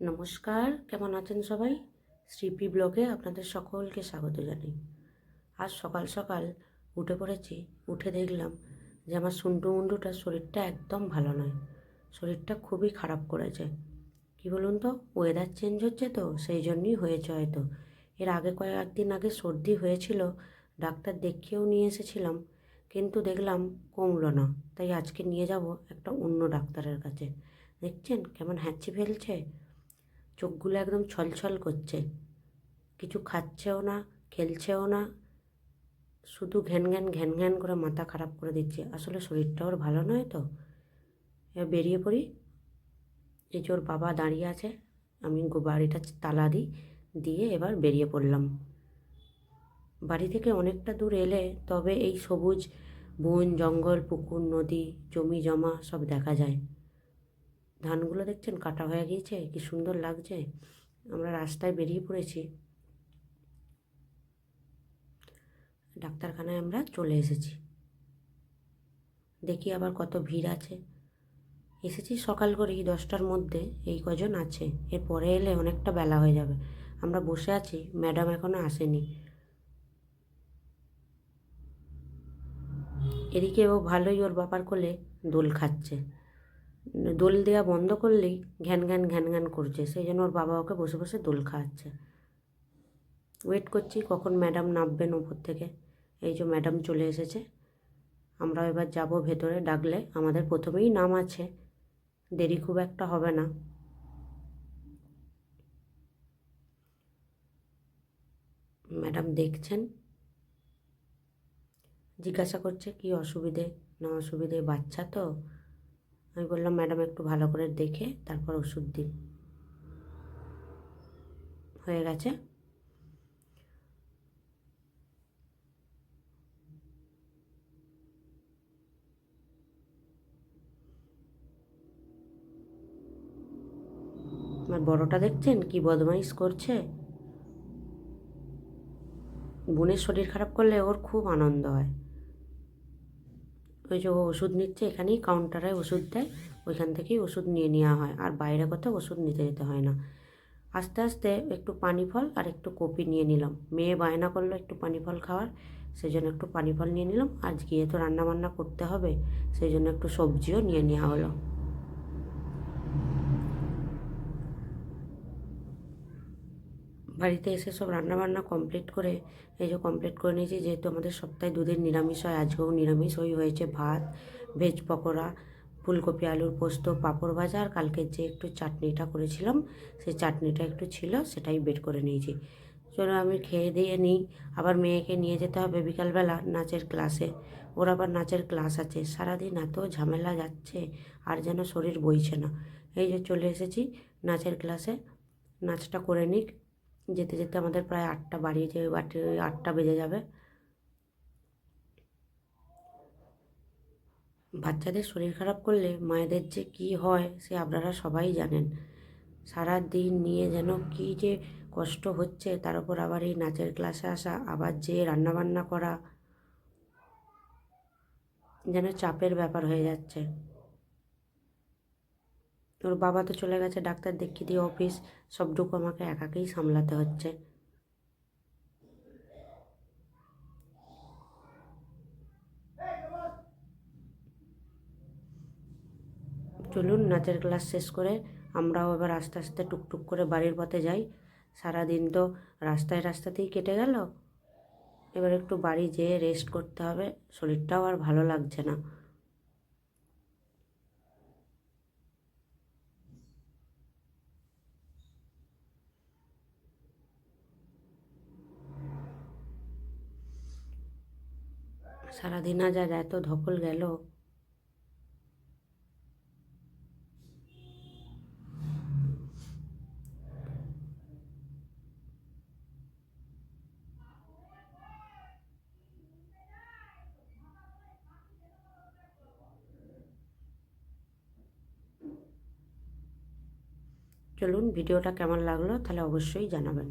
নমস্কার, কেমন আছেন সবাই? শ্রীপি ব্লগে আপনাদের সকলকে স্বাগত জানাই। আজ সকাল সকাল উঠে পড়েছি, উঠে দেখলাম যে আমার সুন্টু মুন্ডুটার শরীরটা একদম ভালো নয়। শরীরটা খুবই খারাপ করেছে। কি বলুন তো ওয়েদার চেঞ্জ হচ্ছে তো, সেই জন্যই হয়েছে হয়তো। এর আগে কয়েকদিন আগে সর্দি হয়েছিল, ডাক্তার দেখিয়েও নিয়ে এসেছিলাম, কিন্তু দেখলাম কমলো না। তাই আজকে নিয়ে যাব একটা অন্য ডাক্তারের কাছে। দেখছেন, কেমন হ্যাঁচি ফেলছে? চোখগুলো একদম ছলছল করছে। কিছু খাচ্ছেও না, খেলছেও না, শুধু ঘ্যান ঘ্যান ঘ্যান ঘ্যান করে মাথা খারাপ করে দিচ্ছে। আসলে শরীরটা ওর ভালো নয় তো? এবার বেরিয়ে পড়ি। এই যে ওর বাবা দাঁড়িয়ে আছে, আমি বাড়িটা তালা দিই দিয়ে এবার বেরিয়ে পড়লাম। বাড়ি থেকে অনেকটা দূর এলে তবে এই সবুজ বন, জঙ্গল, পুকুর, নদী, জমি জমা সব দেখা যায়। ধানগুলো দেখছেন কাটা হয়ে গিয়েছে, কি সুন্দর লাগছে। আমরা রাস্তায় বেরিয়ে পড়েছি। ডাক্তারখানায় আমরা চলে এসেছি। দেখি আবার কত ভিড় আছে। এসেছি সকাল করেই, দশটার মধ্যে এই কজন আছে। এরপরে এলে অনেকটা বেলা হয়ে যাবে। আমরা বসে আছি, ম্যাডাম এখনও আসেনি। এদিকে ও ভালোই ওর বাবার কোলে দোল খাচ্ছে। দোল দেওয়া বন্ধ করলেই ঘ্যান ঘ্যান ঘ্যান ঘ্যান করছে। সেই জন্য ওর বাবা ওকে বসে বসে দোল খাওয়াচ্ছে। ওয়েট করছি কখন ম্যাডাম নামবেন ওপর থেকে। এই যে ম্যাডাম চলে এসেছে। আমরা এবার যাব ভেতরে। ডাকলে আমাদের প্রথমেই নাম আছে। দেরি খুব একটা হবে না। ম্যাডাম দেখছেন। জিজ্ঞাসা করছে কি অসুবিধে, না অসুবিধে, বাচ্চা তো? আমি বললাম, ম্যাডাম, একটু ভালো করে দেখে তারপর ওষুধ দিন। হয়ে গেছে। আমার বড়টা দেখছেন? কি বদমাইশ করছে? বোনের শরীর খারাপ করলে ওর খুব আনন্দ হয়। ওই যে ওষুধ নিচ্ছে, এখানেই কাউন্টারে ওষুধ দেয়, ওইখান থেকেই ওষুধ নিয়ে নেওয়া হয়। আর বাইরে কোথাও ওষুধ নিতে যেতে হয় না। আস্তে আস্তে একটু পানি ফল আর একটু কপি নিয়ে নিলাম। মেয়ে বায়না করল একটু পানি ফল খাওয়ার সেই জন্য একটু পানি ফল নিয়ে নিলাম। আজ গিয়ে তো রান্নাবান্না করতে হবে সেই জন্য একটু সবজিও নিয়ে নেওয়া হলো। বাড়িতে এসে সব রান্নাবান্না কমপ্লিট করে, এই যে কমপ্লিট করে নিয়েছি, যেহেতু আমাদের সপ্তাহে দুদিন নিরামিষ হয়, আজকেও নিরামিষ হয়ে হয়েছে ভাত ভেজ পকোড়া, ফুলকপি, আলুর পোস্ত, পাঁপড় ভাজা, আর কালকের যে একটু চাটনিটা করেছিলাম, সেই চাটনিটা একটু ছিল, সেটাই বের করে নিয়েছি। চলো আমি খেয়ে দিয়ে নিই, আবার মেয়েকে নিয়ে যেতে হবে বিকালবেলা নাচের ক্লাসে ওর আবার নাচের ক্লাস আছে, সারাদিন এত ঝামেলা যাচ্ছে, আর যেন শরীর বইছে না। এই যে চলে এসেছি নাচের ক্লাসে নাচটা করে নিক যেতে যেতে আমাদের প্রায় আটটা বাড়িয়ে যাবে বাটে আটটা বেজে যাবে। বাচ্চাদের শরীর খারাপ করলে মায়েদের যে কি হয় সে আপনারা সবাই জানেন। সারা দিন নিয়ে যেন কি যে কষ্ট হচ্ছে, তার উপর আবার এই নাচের ক্লাসে আসা, আবার যে রান্নাবান্না করা, যেন চাপের ব্যাপার হয়ে যাচ্ছে। ওর বাবা তো চলে গেছে, ডাক্তার দেখিয়ে দিয়ে অফিস সবটুকু আমাকে একাকেই সামলাতে হচ্ছে। চলুন, নাচের ক্লাস শেষ করে আমরাও এবার আস্তে আস্তে টুকটুক করে বাড়ির পথে যাই। সারাদিন তো রাস্তায় রাস্তাতেই কেটে গেল। এবার একটু বাড়ি যেয়ে রেস্ট করতে হবে। শরীরটাও আর ভালো লাগছে না। সারাদিন আজ আর এত ধকল গেল। চলুন ভিডিওটা কেমন লাগল তাহলে অবশ্যই জানাবেন।